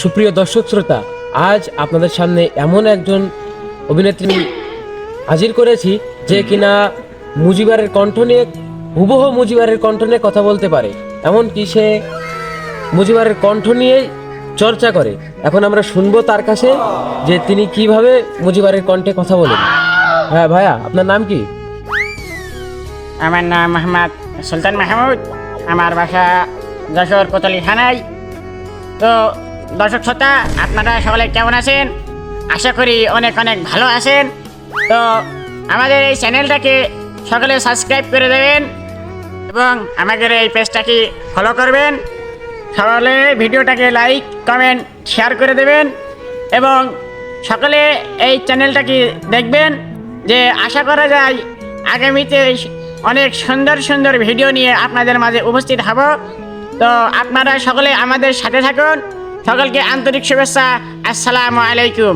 সুপ্রিয় দর্শক শ্রোতা আজ আপনাদের সামনে এমন একজন অভিনেত্রী হাজির করেছি যে কিনা মুজিবারের কণ্ঠ নিয়ে হুবহ মুজিবারের কণ্ঠ নিয়ে কথা বলতে পারে। এমনকি সে মুজিবারের কণ্ঠ নিয়েই চর্চা করে। এখন আমরা শুনব তার কাছে যে তিনি কীভাবে মুজিবারের কণ্ঠে কথা বলেন। হ্যাঁ ভাইয়া আপনার নাম কি? আমার নাম মোহাম্মদ সুলতান মাহমুদ। আমার বাসা যশোর কোতলি থানায়। তো দর্শক শ্রোতা, আপনারা সকলে কেমন আছেন? আশা করি অনেক অনেক ভালো আছেন। তো আমাদের এই চ্যানেলটাকে সকলে সাবস্ক্রাইব করে দেবেন এবং আমাদের এই পেজটাকে ফলো করবেন। সকলে ভিডিওটাকে লাইক, কমেন্ট, শেয়ার করে দেবেন এবং সকলে এই চ্যানেলটাকে দেখবেন যে আশা করা যায় আগামীতে অনেক সুন্দর সুন্দর ভিডিও নিয়ে আপনাদের মাঝে উপস্থিত হব। তো আপনারা সকলে আমাদের সাথে থাকুন। সকলকে আন্তরিক শুভেচ্ছা। আসসালামু আলাইকুম।